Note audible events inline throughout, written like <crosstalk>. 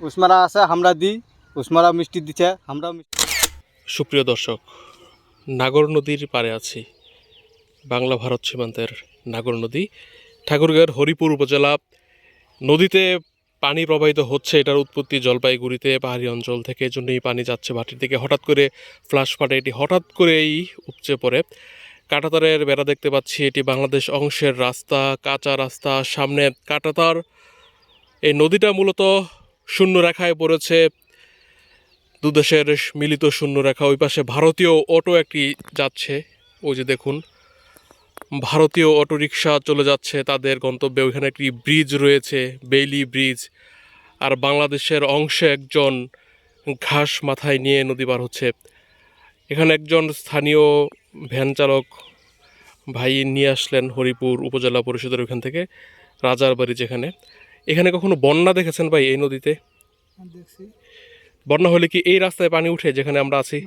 উসমারা আছে আমরা দিই উসমারা মিষ্টি দিচ্ছে আমরাও সুপ্রিয় দর্শক, নাগর নদীর পাড়ে আছি। বাংলা ভারত সীমান্তের নাগর নদী। ঠাকুরগাঁয়ের হরিপুর উপজেলা। নদীতে পানি প্রবাহিত হচ্ছে, এটার উৎপত্তি জলপাইগুড়িতে, পাহাড়ি অঞ্চল থেকে এজন্যই পানি যাচ্ছে ভাটির দিকে। হঠাৎ করে ফ্লাশ ফাটে এটি হঠাৎ করেই উপচে পড়ে। কাঁটাতারের বেড়া দেখতে পাচ্ছি, এটি বাংলাদেশ অংশের রাস্তা, কাঁচা রাস্তা, সামনে কাঁটাতার। এই নদীটা মূলত শূন্য রেখায় পড়েছে। দুদেশের মিলিত শূন্য রেখা, ওই পাশে ভারতীয় অটো একটি যাচ্ছে। ওই যে দেখুন, ভারতীয় অটো রিক্সা চলে যাচ্ছে তাদের গন্তব্যে। ওইখানে একটি ব্রিজ রয়েছে, বেইলি ব্রিজ। আর বাংলাদেশের অংশে একজন ঘাস মাথায় নিয়ে নদী পার হচ্ছে। এখানে একজন স্থানীয় ভ্যান চালক ভাই নিয়ে আসলেন হরিপুর উপজেলা পরিষদের ওইখান থেকে, রাজার বাড়ি যেখানে। এখানে কখনো বন্যা দেখেছেন ভাই এই নদীতে? বন্যা হলে কি এই রাস্তায় পানি উঠে যেখানে আমরা আছি?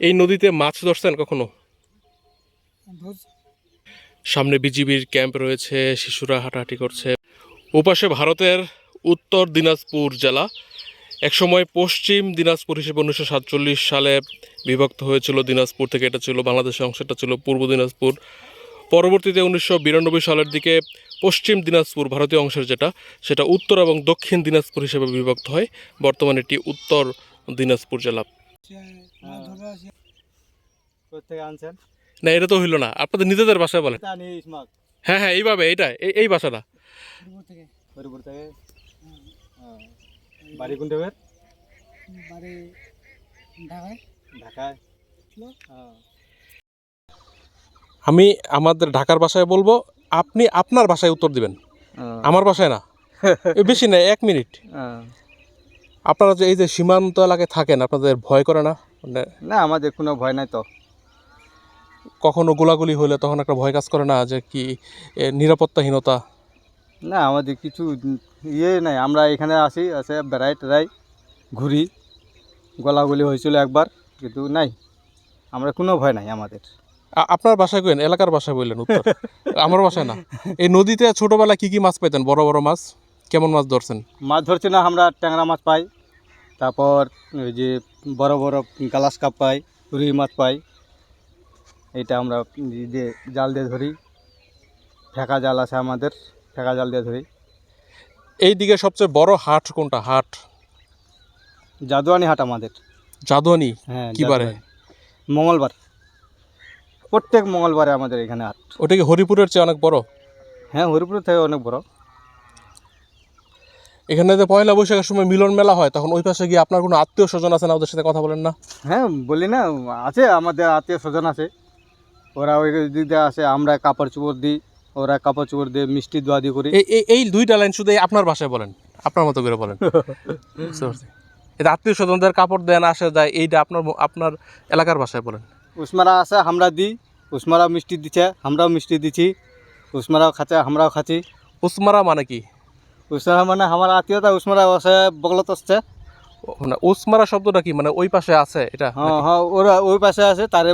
এই নদীতে মাছ ধরছেন কখনো? সামনে বিজিবির ক্যাম্প রয়েছে শিশুরা হাঁটাহাঁটি করছে। ওপাশে ভারতের উত্তর দিনাজপুর জেলা। একসময় পশ্চিম দিনাজপুর হিসেবে উনিশশো সাতচল্লিশ সালে বিভক্ত হয়েছিল দিনাজপুর থেকে। এটা ছিল বাংলাদেশের অংশটা ছিল পূর্ব দিনাজপুর। পরবর্তীতে উনিশশো বিরানব্বই সালের দিকে পশ্চিম দিনাজপুর ভারতীয় অংশের যেটা সেটা উত্তর এবং দক্ষিণ দিনাজপুর হিসেবে বিভক্ত হয়। বর্তমানে এটি উত্তর দিনাজপুর জেলা। না এটা তো হইল না। আপনাদের নিজেদের বাসায় বলেন। হ্যাঁ হ্যাঁ এইভাবে এইটা এই এই বাসাটা হ্যাঁ। বাড়ি কোনটা বাড়ি ঢাকায়। হ্যাঁ। আমি আমাদের ঢাকার ভাষায় বলব আপনি আপনার ভাষায় উত্তর দিবেন। আমার ভাষায় না। বেশি না এক মিনিট। আপনারা যে এই যে সীমান্ত এলাকায় থাকেন আপনাদের ভয় করে না? মানে না আমাদের কোনো ভয় নাই তো। কখনো গোলাগুলি হলে তখন একটা ভয় কাজ করে না যে কি এ, নিরাপত্তাহীনতা? না আমাদের কিছু ইয়ে নাই। আমরা এখানে আসি আসে বেড়াই টেড়াই ঘুরি। গলাগুলি হয়েছিল একবার কিন্তু নাই। আমরা কোনো ভয় নাই আমাদের। আপনার বাসায় কেন এলাকার বাসায় বললেন উত্তর। <laughs> আমার বাসায় না। এই নদীতে ছোটবেলায় কি কি মাছ পাইতেন? বড় বড় মাছ? কেমন মাছ ধরছেন? মাছ ধরছি না আমরা ট্যাংরা মাছ পাই। তারপর ওই যে বড় বড় গালাস কাপ পাই রুই মাছ পাই। এটা আমরা যে জাল দিয়ে ধরি। ফেঁকা জাল আছে আমাদের ফেঁকা জাল দিয়ে ধরি। এই দিকে সবচেয়ে বড় হাট কোনটা? হাট। জাদুয়ানি হাট আমাদের। জাদুয়ানি? হ্যাঁ কি বারে? মঙ্গলবার। প্রত্যেক মঙ্গলবারে আমাদের এখানে হাট। ওটা কি হরিপুরের চেয়ে অনেক বড়? হ্যাঁ হরিপুর থেকে অনেক বড়। এখানে যে পয়লা বৈশাখের সময় মিলন মেলা হয় তখন ওই পাশে গিয়ে আপনার কোনো আত্মীয় স্বজন আছে না ওদের সাথে কথা বলেন না? হ্যাঁ বলি না আছে আমাদের আত্মীয় স্বজন আছে। ওরা ওই দিক দিয়ে আসে আমরা কাপড় চোপড় দিই ওরা কাপড় চোপড় দিয়ে মিষ্টি দোয়া দিয়ে করি। এই এই- দুইটা লাইন শুধু আপনার ভাষায় বলেন আপনার মতো করে বলেন। <laughs> বুঝতে পারছি। এটা আত্মীয় স্বজনদের কাপড় দেন আসে যায় এইটা আপনার আপনার এলাকার ভাষায় বলেন। উসমারা আসে আমরা দিই উসমারা মিষ্টি দিচ্ছে আমরাও মিষ্টি দিচ্ছি উসমারাও খাচ্ছে আমরাও খাচ্ছি। উসমারা মানে কি? উসমারা মানে আমার আত্মীয়তা উসমারা আসে বগলত আসছে মানে উসমারা শব্দটা কি? মানে ওই পাশে আছে এটা? হ্যাঁ হ্যাঁ ওরা ওই পাশে আছে তারে